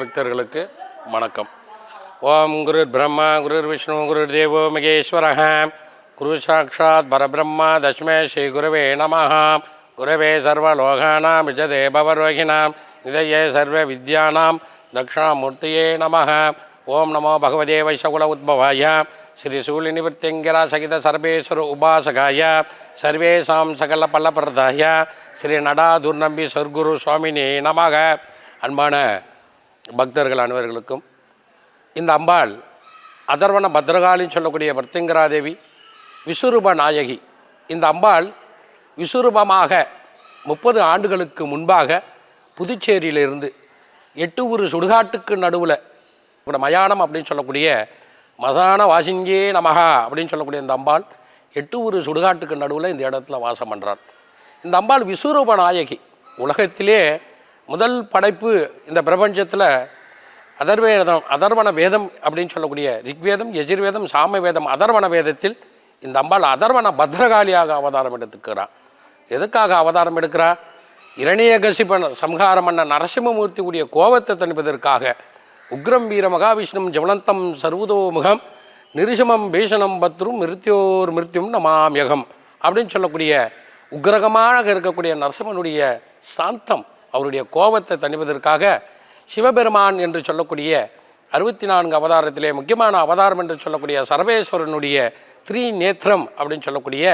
பக்தர்களுக்கு வணக்கம். ஓம் குரு பிரம்மா குரு விஷ்ணு குரு தேவோ மகேஸ்வர குரு சாட்சாத் பரபிரம்மா தஸ்மே ஸ்ரீ குருவே நம குருவே சர்வலோகானாம் விஜதே பவரோகிணாம் இதயே சர்வ வித்யானாம் தக்ஷாமூர்த்தியே நம ஓம் நமோ பகவதே வைசகுல உத்பவாய. ஸ்ரீ சூழி நிவர்த்திங்கிரா சகித சர்வேஸ்வர உபாசகாய. சர்வேசாம் சகல பல்லப்பிரதாய. ஸ்ரீ நடா துர்நம்பி சர்க்குரு சுவாமினி நமக அன்பான பக்தர்கள் அனைவர்களுக்கும் இந்த அம்பாள் அதர்வன பத்ரகாளின்னு சொல்லக்கூடிய பிரத்திங்கராதேவி விஸ்வரூப நாயகி. இந்த அம்பாள் விஸ்வரூபமாக முப்பது ஆண்டுகளுக்கு முன்பாக புதுச்சேரியிலிருந்து எட்டு ஊர் சுடுகாட்டுக்கு நடுவில் கூட மயானம் அப்படின்னு சொல்லக்கூடிய மசான வாசிங்கே நமகா அப்படின்னு சொல்லக்கூடிய இந்த அம்பாள் எட்டு ஊர் சுடுகாட்டுக்கு நடுவில் இந்த இடத்துல வாசம் பண்ணுறாள் இந்த அம்பாள் விஸ்வரூப நாயகி. உலகத்திலே முதல் படைப்பு இந்த பிரபஞ்சத்தில் அதர்வேதம் அதர்வண வேதம் அப்படின்னு சொல்லக்கூடிய ரிக்வேதம் எஜுர்வேதம் சாம வேதம் அதர்வண வேதத்தில் இந்த அம்பாள் அதர்வண பத்ரகாளியாக அவதாரம் எடுத்துக்கிறார் எதுக்காக அவதாரம் எடுக்கிறா? இரணியகசிபன் சம்ஹாரம் பண்ண நரசிம்மமூர்த்தியுடைய கோபத்தை தணிப்பதற்காக. உக்ரம் வீர மகாவிஷ்ணும் ஜவலந்தம் சர்வதோமுகம் நிருஷமம் பீஷணம் பத்ரும் மிருத்யோர் மிருத்யும் நமாமியகம் அப்படின்னு சொல்லக்கூடிய உக்ரகமாக இருக்கக்கூடிய நரசிம்மனுடைய சாந்தம். அவருடைய கோபத்தை தணிவதற்காக சிவபெருமான் என்று சொல்லக்கூடிய அறுபத்தி நான்கு அவதாரத்திலே முக்கியமான அவதாரம் என்று சொல்லக்கூடிய சர்வேஸ்வரனுடைய த்ரீ நேத்திரம் அப்படின்னு சொல்லக்கூடிய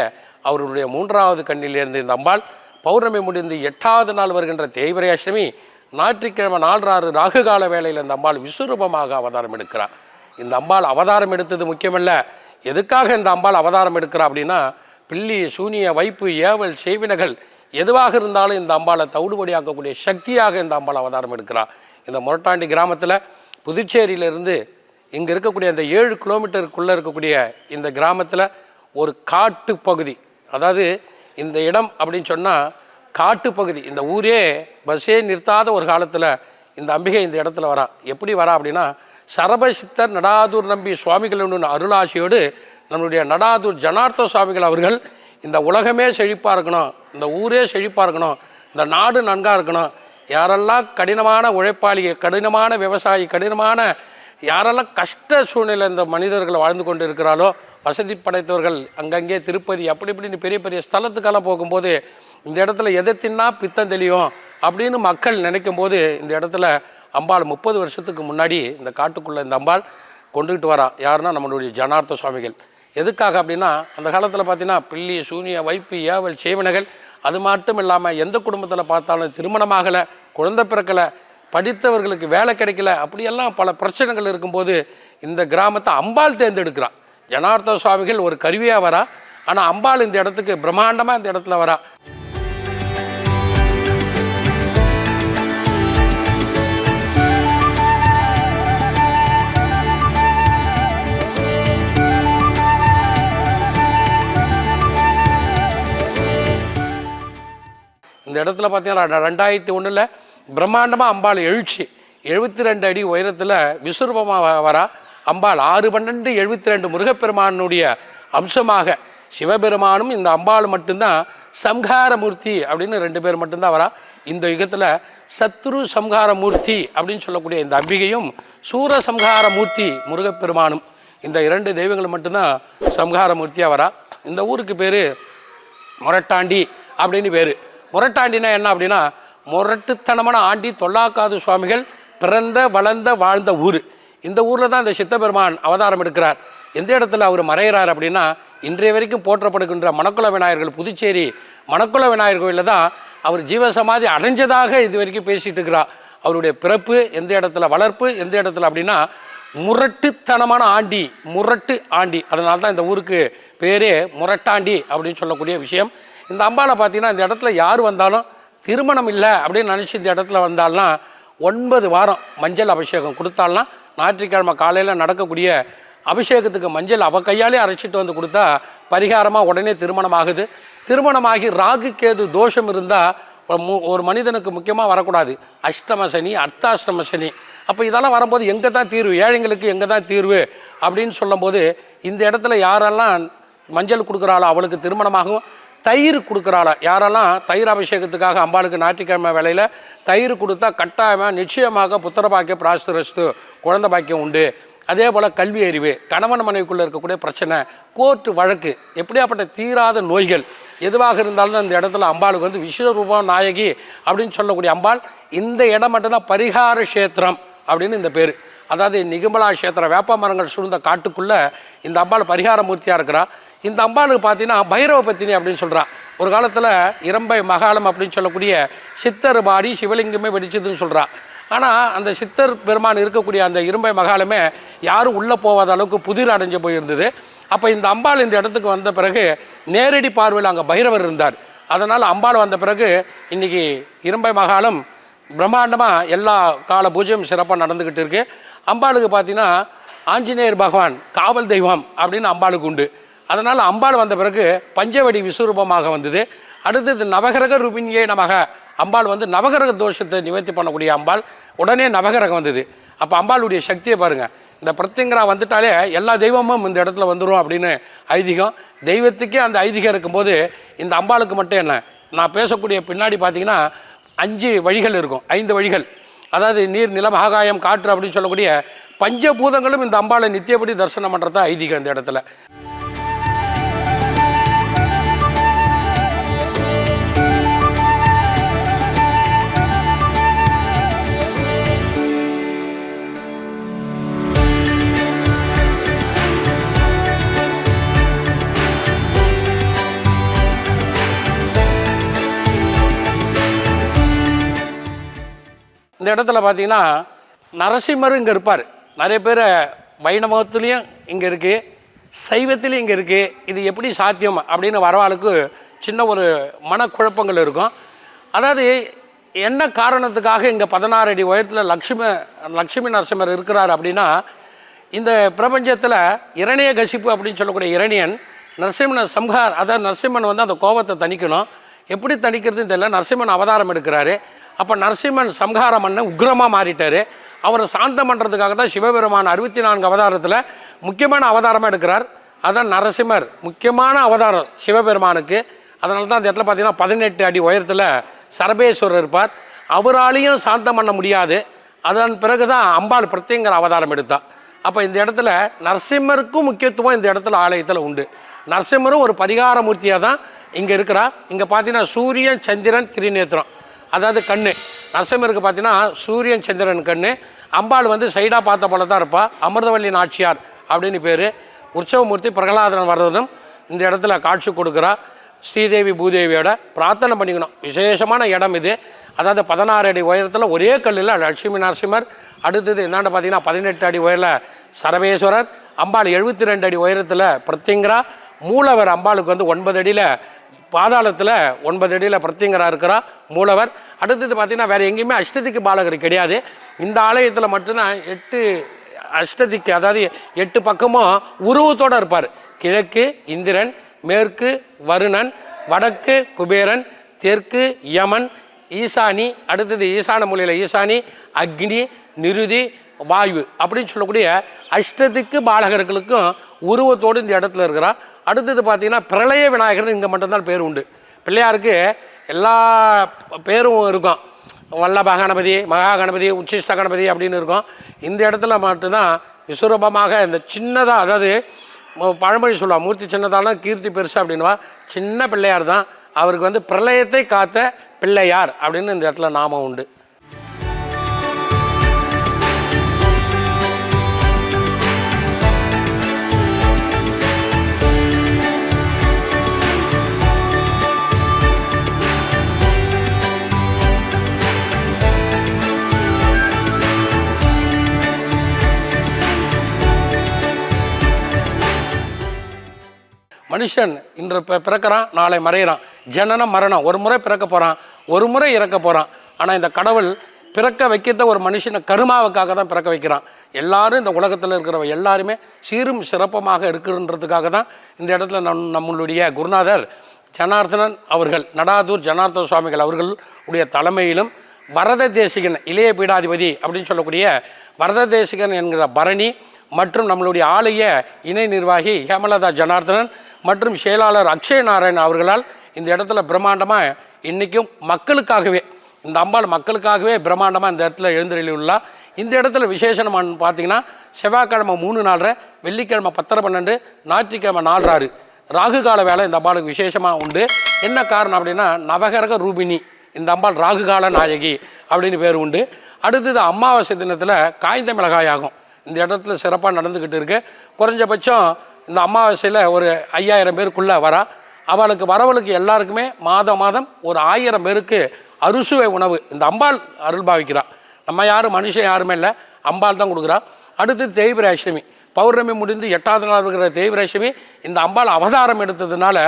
அவருடைய மூன்றாவது கண்ணிலிருந்து இந்த அம்பாள் பௌர்ணமி முடிந்து எட்டாவது நாள் வருகின்ற தேய்பிரை அஷ்டமி ஞாயிற்றுக்கிழமை நாலு ராகு கால வேளையில் இந்த அம்பாள் விஸ்வரூபமாக அவதாரம் எடுக்கிறார். இந்த அம்பாள் அவதாரம் எடுத்தது முக்கியமல்ல. எதுக்காக இந்த அம்பாள் அவதாரம் எடுக்கிறா அப்படின்னா பில்லி சூனிய வைப்பு ஏவல் செய்வினகள் எதுவாக இருந்தாலும் இந்த அம்பாளை தவிடுபடியாக்கக்கூடிய சக்தியாக இந்த அம்பாள் அவதாரம் எடுக்கிறார் இந்த முரட்டாண்டி கிராமத்தில் புதுச்சேரியிலிருந்து இங்கே இருக்கக்கூடிய அந்த ஏழு கிலோமீட்டருக்குள்ளே இருக்கக்கூடிய இந்த கிராமத்தில் ஒரு காட்டு பகுதி அதாவது இந்த இடம் அப்படின்னு சொன்னால் காட்டு பகுதி. இந்த ஊரே பஸ்ஸே நிறுத்தாத ஒரு காலத்தில் இந்த அம்பிகை இந்த இடத்துல வரா. எப்படி வரா அப்படின்னா சரபசித்தர் நடாதூர் நம்பி சுவாமிகள் அருளாசியோடு நம்மளுடைய நடாதூர் ஜனார்த்த சுவாமிகள் அவர்கள் இந்த உலகமே செழிப்பாக இருக்கணும் இந்த ஊரே செழிப்பாக இருக்கணும் இந்த நாடு நன்காக இருக்கணும். யாரெல்லாம் கடினமான உழைப்பாளிகள் கடினமான விவசாயி கடினமான யாரெல்லாம் கஷ்ட சூழ்நிலை இந்த மனிதர்கள் வாழ்ந்து கொண்டு இருக்கிறாலோ வசதி படைத்தவர்கள் அங்கங்கே திருப்பதி அப்படி இப்படின்னு பெரிய பெரிய ஸ்தலத்துக்கெல்லாம் போகும்போது இந்த இடத்துல எதை தின்னா பித்தம் தெளியும் அப்படின்னு மக்கள் நினைக்கும் போது இந்த இடத்துல அம்பாள் முப்பது வருஷத்துக்கு முன்னாடி இந்த காட்டுக்குள்ளே இந்த அம்பாள் கொண்டுகிட்டு வரா. யாருன்னா நம்மளுடைய ஜனார்த்த சுவாமிகள். எதுக்காக அப்படின்னா அந்த காலத்தில் பார்த்தீங்கன்னா பில்லி சூனிய வைப்பு ஏவல் சேவனைகள் அது மட்டும் இல்லாமல் எந்த குடும்பத்தில் பார்த்தாலும் திருமணமாகலை குழந்தை பிறக்கலை படித்தவர்களுக்கு வேலை கிடைக்கல அப்படியெல்லாம் பல பிரச்சனைகள் இருக்கும்போது இந்த கிராமத்தை அம்பாள் தேர்ந்தெடுக்கிறான் ஜனார்த்த சுவாமிகள் ஒரு கருவியாக வரா ஆனால் அம்பாள் இந்த இடத்துக்கு பிரம்மாண்டமாக இந்த இடத்துல வரா. இந்த இடத்துல பார்த்தீங்கன்னா ரெண்டாயிரத்தி ஒன்றில் பிரம்மாண்டமாக அம்பாள் எழுச்சி. எழுபத்தி ரெண்டு அடி உயரத்தில் விஸ்வரூபமாக வரா. அம்பாள் ஆறு பன்னெண்டு எழுபத்தி ரெண்டு முருகப்பெருமானுடைய அம்சமாக சிவபெருமானும் இந்த அம்பாள் மட்டும்தான் சம்ஹாரமூர்த்தி அப்படின்னு ரெண்டு பேர் மட்டும்தான் வரா. இந்த யுகத்தில் சத்ரு சம்ஹாரமூர்த்தி அப்படின்னு சொல்லக்கூடிய இந்த அம்பிகையும் சூர சம்ஹாரமூர்த்தி முருகப்பெருமானும் இந்த இரண்டு தெய்வங்கள் மட்டும்தான் சம்ஹாரமூர்த்தியாக வரா. இந்த ஊருக்கு பேர் முரட்டாண்டி அப்படின்னு பேர். முரட்டாண்டினா என்ன அப்படின்னா முரட்டுத்தனமான ஆண்டி தொல்லாக்காது சுவாமிகள் பிறந்த வளர்ந்த வாழ்ந்த ஊர். இந்த ஊரில் தான் இந்த சித்தபெருமான் அவதாரம் எடுக்கிறார். எந்த இடத்துல அவர் மறைகிறார் அப்படின்னா இன்றைய வரைக்கும் போற்றப்படுகின்ற மணக்குள விநாயகர்கள் புதுச்சேரி மணக்குள விநாயகர் கோயிலில் தான் அவர் ஜீவசமாதி அடைஞ்சதாக இது வரைக்கும் பேசிகிட்டு இருக்கிறார் அவருடைய பிறப்பு எந்த இடத்துல வளர்ப்பு எந்த இடத்துல அப்படின்னா முரட்டுத்தனமான ஆண்டி முரட்டு ஆண்டி. அதனால தான் இந்த ஊருக்கு பேரே முரட்டாண்டி அப்படின்னு சொல்லக்கூடிய விஷயம். இந்த அம்பாவை பார்த்தீங்கன்னா இந்த இடத்துல யார் வந்தாலும் திருமணம் இல்லை அப்படின்னு நினச்சி இந்த இடத்துல வந்தாலாம் ஒன்பது வாரம் மஞ்சள் அபிஷேகம் கொடுத்தாலாம் ஞாயிற்றுக்கிழமை காலையில் நடக்கக்கூடிய அபிஷேகத்துக்கு மஞ்சள் அவ கையாலே அரைச்சிட்டு வந்து கொடுத்தா பரிகாரமாக உடனே திருமணம் ஆகுது திருமணமாகி ராகு கேது தோஷம் இருந்தால் ஒரு மனிதனுக்கு முக்கியமாக வரக்கூடாது. அஷ்டம சனி அர்த்தாஷ்டம சனி. அப்போ இதெல்லாம் வரும்போது எங்கே தான் தீர்வு? ஏழைங்களுக்கு எங்கே தான் தீர்வு? அப்படின்னு சொல்லும்போது இந்த இடத்துல யாரெல்லாம் மஞ்சள் கொடுக்குறாளோ அவளுக்கு திருமணமாகும். தயிர் கொடுக்குறாளா? யாரெல்லாம் தயிர் அபிஷேகத்துக்காக அம்பாளுக்கு ஞாயிற்றுக்கிழமை வேலையில் தயிர் கொடுத்தா கட்டாயமாக நிச்சயமாக புத்திர பாக்கியம் பிராஸ்திரஸ்து குழந்தை பாக்கியம் உண்டு. அதே போல் கல்வி அறிவு கணவன் மனைவிக்குள்ளே இருக்கக்கூடிய பிரச்சனை கோர்ட்டு வழக்கு எப்படியாப்பட்ட தீராத நோய்கள் எதுவாக இருந்தாலும் இந்த இடத்துல அம்பாளுக்கு வந்து விஸ்வரூபம் நாயகி அப்படின்னு சொல்லக்கூடிய அம்பாள் இந்த இடம் மட்டும்தான் பரிகார கஷேத்திரம் அப்படின்னு இந்த பேர். அதாவது நிகமலா கஷேத்திரம் வேப்ப மரங்கள் சூழ்ந்த காட்டுக்குள்ளே இந்த அம்பாள் பரிகார மூர்த்தியாக இருக்கிறா. இந்த அம்பாளுக்கு பார்த்தீங்கன்னா பைரவ பத்தினி அப்படின்னு சொல்கிறான் ஒரு காலத்தில் இரம்பை மகாலம் அப்படின்னு சொல்லக்கூடிய சித்தர் பாடி சிவலிங்கமே வெடிச்சதுன்னு சொல்கிறான் ஆனால் அந்த சித்தர் பெருமான் இருக்கக்கூடிய அந்த இரும்பை மகாலமே யாரும் உள்ளே போகாத அளவுக்கு புதிர் அடைஞ்சு போயிருந்தது. அப்போ இந்த அம்பாள் இந்த இடத்துக்கு வந்த பிறகு நேரடி பார்வையில் அங்கே பைரவர் இருந்தார். அதனால் அம்பாள் வந்த பிறகு இன்றைக்கி இரும்பை மகாலம் பிரம்மாண்டமாக எல்லா கால பூஜையும் சிறப்பாக நடந்துக்கிட்டு இருக்குது அம்பாளுக்கு பார்த்தீங்கன்னா ஆஞ்சநேயர் பகவான் காவல் தெய்வம் அப்படின்னு அம்பாளுக்கு உண்டு. அதனால் அம்பாள் வந்த பிறகு பஞ்சவடி விஸ்வரூபமாக வந்தது. அடுத்தது நவகிரக ரூபினியே நமக அம்பாள் வந்து நவகிரக தோஷத்தை நிவர்த்தி பண்ணக்கூடிய அம்பாள். உடனே நவகிரகம் வந்தது. அப்போ அம்பாளுடைய சக்தியை பாருங்கள் இந்த பிரத்யங்கரா வந்துட்டாலே எல்லா தெய்வமும் இந்த இடத்துல வந்துடும் அப்படின்னு ஐதீகம். தெய்வத்துக்கே அந்த ஐதீகம் இருக்கும்போது இந்த அம்பாளுக்கு மட்டும் என்ன? நான் பேசக்கூடிய பின்னாடி பார்த்தீங்கன்னா அஞ்சு வழிகள் இருக்கும். ஐந்து வழிகள். அதாவது நீர் நிலம் ஆகாயம் காற்று அப்படின்னு சொல்லக்கூடிய பஞ்சபூதங்களும் இந்த அம்பாளை நித்தியப்படி தரிசனம் பண்ணுறது ஐதீகம் இந்த இடத்துல. இந்த இடத்துல பார்த்தீங்கன்னா நரசிம்மர் இங்கே இருப்பார். நிறைய பேர் வைணவத்துலேயும் இங்கே இருக்குது சைவத்துலேயும் இங்கே இருக்குது இது எப்படி சாத்தியம் அப்படின்னு வரவாளுக்கு சின்ன ஒரு மனக்குழப்பங்கள் இருக்கும். அதாவது என்ன காரணத்துக்காக இங்கே பதினாறு அடி உயரத்தில் லக்ஷ்மி லக்ஷ்மி நரசிம்மர் இருக்கிறார் அப்படின்னா இந்த பிரபஞ்சத்தில் இரணிய கசிப்பு அப்படின்னு சொல்லக்கூடிய இரணியன் நரசிம்மனை சம்ஹார் அதாவது நரசிம்மன் வந்து அந்த கோபத்தை தணிக்கணும். எப்படி தணிக்கிறதுன்னு தெரியல. நரசிம்மன் அவதாரம் எடுக்கிறாரு. அப்போ நரசிம்மன் சம்ஹார மன்னன் உக்ரமாக மாறிட்டார். அவரை சாந்தம் பண்ணுறதுக்காக தான் சிவபெருமான் அறுபத்தி நான்கு அவதாரத்தில் முக்கியமான அவதாரமாக எடுக்கிறார். அதான் நரசிம்மர். முக்கியமான அவதாரம் சிவபெருமானுக்கு. அதனால தான் அந்த இடத்துல பார்த்தீங்கன்னா பதினெட்டு அடி உயரத்தில் சரபேஸ்வரர் இருப்பார். அவராலையும் சாந்தம் பண்ண முடியாது. அதன் பிறகு தான் அம்பாள் பிரத்யங்கிற அவதாரம் எடுத்தா. அப்போ இந்த இடத்துல நரசிம்மருக்கும் முக்கியத்துவம் இந்த இடத்துல ஆலயத்தில் உண்டு. நரசிம்மரும் ஒரு பரிகார மூர்த்தியாக தான் இங்கே இருக்கிறா இங்கே பார்த்தீங்கன்னா சூரியன் சந்திரன் திரிநேத்திரம். அதாவது கண்ணு. நரசிம்மருக்கு பார்த்தீங்கன்னா சூரியன் சந்திரன் கண்ணு. அம்பாள் வந்து சைடாக பார்த்த போல தான் இருப்பாள் அமிர்தவல்லி நாச்சியார் அப்படின்னு பேர். உற்சவமூர்த்தி பிரகலாதன் வர்றதும் இந்த இடத்துல காட்சி கொடுக்குறா. ஸ்ரீதேவி பூதேவியோட பிரார்த்தனை பண்ணிக்கணும். விசேஷமான இடம் இது. அதாவது பதினாறு அடி உயரத்தில் ஒரே கல்லில் லட்சுமி நரசிம்மர். அடுத்தது என்னென்னு பார்த்தீங்கன்னா பதினெட்டு அடி உயரில் சரவேஸ்வரர் அம்பாள் எழுபத்தி ரெண்டு அடி உயரத்தில் பிரத்திங்கரா. மூலவர் அம்பாளுக்கு வந்து ஒன்பது அடியில் பாதாளத்தில் ஒன்பது அடியில் பிரத்திங்கராக இருக்கிறா மூலவர். அடுத்தது பார்த்தீங்கன்னா வேறு எங்கேயுமே அஷ்டதிக்கு பாலகர் கிடையாது. இந்த ஆலயத்தில் மட்டும்தான் எட்டு அஷ்டதிக்கு அதாவது எட்டு பக்கமும் உருவத்தோடு இருப்பார். கிழக்கு இந்திரன் மேற்கு வருணன் வடக்கு குபேரன் தெற்கு யமன் ஈசானி அடுத்தது ஈசான மூலையில் ஈசானி அக்னி நிருதி வாயு அப்படின்னு சொல்லக்கூடிய அஷ்டதிக்கு பாலகர்களுக்கும் உருவத்தோடு இந்த இடத்துல இருக்கிறான் அடுத்தது பார்த்தீங்கன்னா பிரளய விநாயகர்னு இங்கே மட்டும்தான் பேர் உண்டு. பிள்ளையாருக்கு எல்லா பேரும் இருக்கும். வல்லப கணபதி மகா கணபதி உச்சிஷ்ட கணபதி அப்படின்னு இருக்கும். இந்த இடத்துல மட்டும்தான் விஸ்வரூபமாக இந்த சின்னதாக அதாவது பழமொழி சொல்லுவாள் மூர்த்தி சின்னதாலும் கீர்த்தி பெருசு அப்படின்வா சின்ன பிள்ளையார் தான். அவருக்கு வந்து பிரளயத்தை காத்த பிள்ளையார் அப்படின்னு இந்த இடத்துல நாமம் உண்டு. மனுஷன் இன்று பிறக்கிறான் நாளை மறையிறான். ஜனனம் மரணம். ஒரு முறை பிறக்க போகிறான் ஒரு முறை இறக்க போகிறான் ஆனால் இந்த கடவுள் பிறக்க வைக்கிறத ஒரு மனுஷனை கருமாவுக்காக தான் பிறக்க வைக்கிறான். எல்லாரும் இந்த உலகத்தில் இருக்கிறவங்க எல்லாருமே சீரும் சிறப்பமாக இருக்குன்றதுக்காக தான் இந்த இடத்துல நம் நம்மளுடைய குருநாதர் ஜனார்த்தனன் அவர்கள் நடாதூர் ஜனார்த்தன சுவாமிகள் அவர்களுடைய தலைமையிலும் வரத தேசிகன் இளைய பீடாதிபதி அப்படின்னு சொல்லக்கூடிய வரத தேசிகன் என்கிற பரணி மற்றும் நம்மளுடைய ஆலய இணை நிர்வாகி ஹேமலதா ஜனார்தனன் மற்றும் செயலாளர் அக்ஷய நாராயண் அவர்களால் இந்த இடத்துல பிரம்மாண்டமாக இன்றைக்கும் மக்களுக்காகவே இந்த அம்பாள் மக்களுக்காகவே பிரம்மாண்டமாக இந்த இடத்துல எழுந்தருளி இந்த இடத்துல விசேஷமானு பார்த்தீங்கன்னா செவ்வாய்க்கிழமை மூணு நாலரை வெள்ளிக்கிழமை பத்தரை பன்னெண்டு ஞாயிற்றுக்கிழமை நாலராறு ராகு கால வேலை இந்த அம்பாளுக்கு விசேஷமாக உண்டு. என்ன காரணம் அப்படின்னா நவகரக ரூபினி இந்த அம்பாள் ராகு கால நாயகி அப்படின்னு பேர் உண்டு. அடுத்தது அமாவாசை தினத்தில் காய்ந்த மிளகாய் ஆகும். இந்த இடத்துல சிறப்பாக நடந்துக்கிட்டு இருக்குது குறைஞ்சபட்சம் இந்த அமாவாசையில் ஒரு ஐயாயிரம் பேருக்குள்ளே வரா. அவளுக்கு வரவளுக்கு எல்லாருக்குமே மாதம் மாதம் ஒரு ஆயிரம் பேருக்கு அறுசுவை உணவு. இந்த அம்பாள் அருள் பாவிக்கிறா. நம்ம யாரும் மனுஷன் யாருமே இல்லை. அம்பாள் தான் கொடுக்குறா. அடுத்து தேய்பிர அஷ்டமி. பௌர்ணமி முடிந்து எட்டாவது நாள் இருக்கிற தேய்பிர இந்த அம்பாள் அவதாரம் எடுத்ததுனால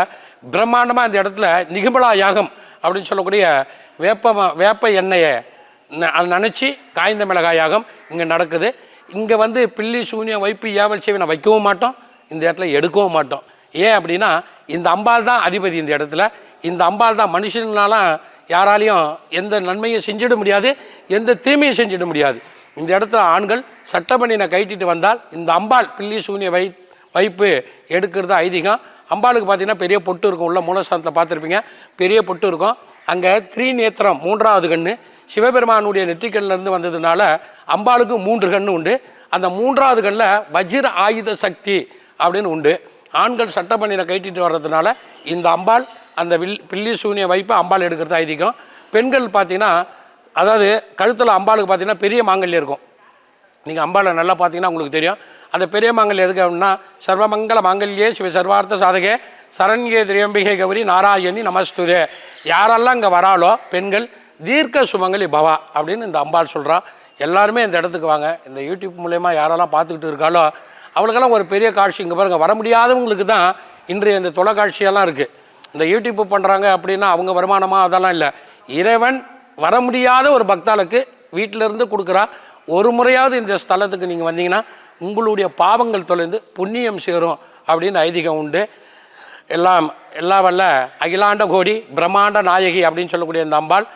பிரம்மாண்டமாக இந்த இடத்துல நிகமலா யாகம் அப்படின்னு சொல்லக்கூடிய வேப்ப வேப்ப எண்ணெயை நினச்சி காய்ந்த மிளகாய் யாகம் இங்கே நடக்குது. இங்கே வந்து பில்லி சூனியம் வைப்பு ஏவல் செய்வனை வைக்கவும் மாட்டோம். இந்த இடத்துல எடுக்கவும் மாட்டோம். ஏன் அப்படின்னா இந்த அம்பாள் தான் அதிபதி இந்த இடத்துல. இந்த அம்பாள் தான் மனுஷனாலாம் யாராலையும் எந்த நன்மையும் செஞ்சிட முடியாது எந்த தீமையும் செஞ்சிட முடியாது. இந்த இடத்துல ஆண்கள் சட்டப்பணினை கைட்டிட்டு வந்தால் இந்த அம்பாள் பில்லி சூனிய வை வைப்பு எடுக்கிறது ஐதீகம். அம்பாளுக்கு பார்த்தீங்கன்னா பெரிய பொட்டு இருக்கும் உள்ள மூலஸ்தானத்தில் பார்த்துருப்பீங்க. பெரிய பொட்டு இருக்கும். அங்கே த்ரீநேத்திரம் மூன்றாவது கண்ணு. சிவபெருமானுடைய நெற்றிக்கண்ணிலேருந்து வந்ததுனால அம்பாளுக்கு மூன்று கண்ணு உண்டு. அந்த மூன்றாவது கண்ணில் வஜ்ர ஆயுத சக்தி அப்படின்னு உண்டு. ஆண்கள் சட்டப்பணியை கைட்டிட்டு வர்றதுனால இந்த அம்பாள் அந்த வில் பில்லி சூனிய வைப்பை அம்பாள் எடுக்கிறது ஐதீகம். பெண்கள் பார்த்தீங்கன்னா அதாவது கழுத்தில் அம்பாளுக்கு பார்த்தீங்கன்னா பெரிய மாங்கல்யம் இருக்கும். நீங்கள் அம்பாளை நல்லா பார்த்தீங்கன்னா உங்களுக்கு தெரியும். அந்த பெரிய மாங்கல்யம் எதுக்கு அப்படின்னா சர்வமங்கல மாங்கல்யே சிவ சர்வார்த்த சாதகே சரண்யே திரியம்பிகை கௌரி நாராயணி நமஸ்துதே. யாரெல்லாம் இங்கே வராலோ பெண்கள் தீர்க்க சுமங்கலி பவா அப்படின்னு இந்த அம்பாள் சொல்கிறான் எல்லாருமே இந்த இடத்துக்கு வாங்க. இந்த யூடியூப் மூலயமா யாரெல்லாம் பார்த்துக்கிட்டு இருக்காளோ அவளுக்கெல்லாம் ஒரு பெரிய காட்சி. இங்கே பாருங்கள் வர முடியாதவங்களுக்கு தான் இன்றைய இந்த தொலைக்காட்சியெல்லாம் இருக்குது இந்த யூடியூப் பண்ணுறாங்க அப்படின்னா அவங்க வருமானமாக அதெல்லாம் இல்லை. இறைவன் வர முடியாத ஒரு பக்தாளுக்கு வீட்டிலேருந்து கொடுக்குறா. ஒரு முறையாவது இந்த ஸ்தலத்துக்கு நீங்கள் வந்தீங்கன்னா உங்களுடைய பாவங்கள் தொலைந்து புண்ணியம் சேரும் அப்படின்னு ஐதீகம் உண்டு. எல்லாம் எல்லா வல்ல அகிலாண்ட கோடி பிரம்மாண்ட நாயகி அப்படின்னு சொல்லக்கூடிய இந்த அம்பாள்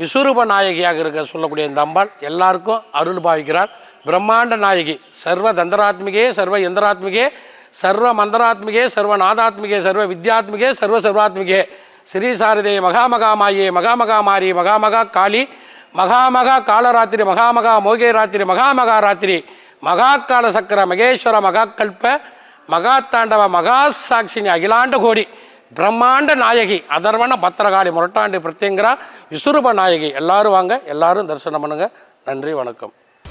விஸ்வரூப நாயகியாக இருக்க சொல்லக்கூடிய இந்த அம்பாள் எல்லாருக்கும் அருள் பாவிக்கிறார் பிரம்மாண்ட நாயகி சர்வ தந்தராத்மிகே சர்வ யந்திராத்மிகே சர்வ மந்திராத்மிகே சர்வ நாதாத்மிகே சர்வ வித்யாத்மிகே சர்வ சர்வாத்மிகே. ஸ்ரீ சாரதே மகாமகாமாயே மகாமகாமாரி மகாமகா காளி மகாமகா காலராத்திரி மகாமகா மோகே ராத்திரி மகாமகா ராத்திரி. மகாக்கால சக்கர மகேஸ்வர மகாக்கல்ப மகாத்தாண்டவ மகா சாட்சினி அகிலாண்ட கோடி. பிரம்மாண்ட நாயகி அதர்வன பத்திரகாளி முரட்டாண்டி பிரத்யங்கரா விசுரூப நாயகி. எல்லாரும் வாங்க எல்லாரும் தரிசனம் பண்ணுங்க. நன்றி வணக்கம்.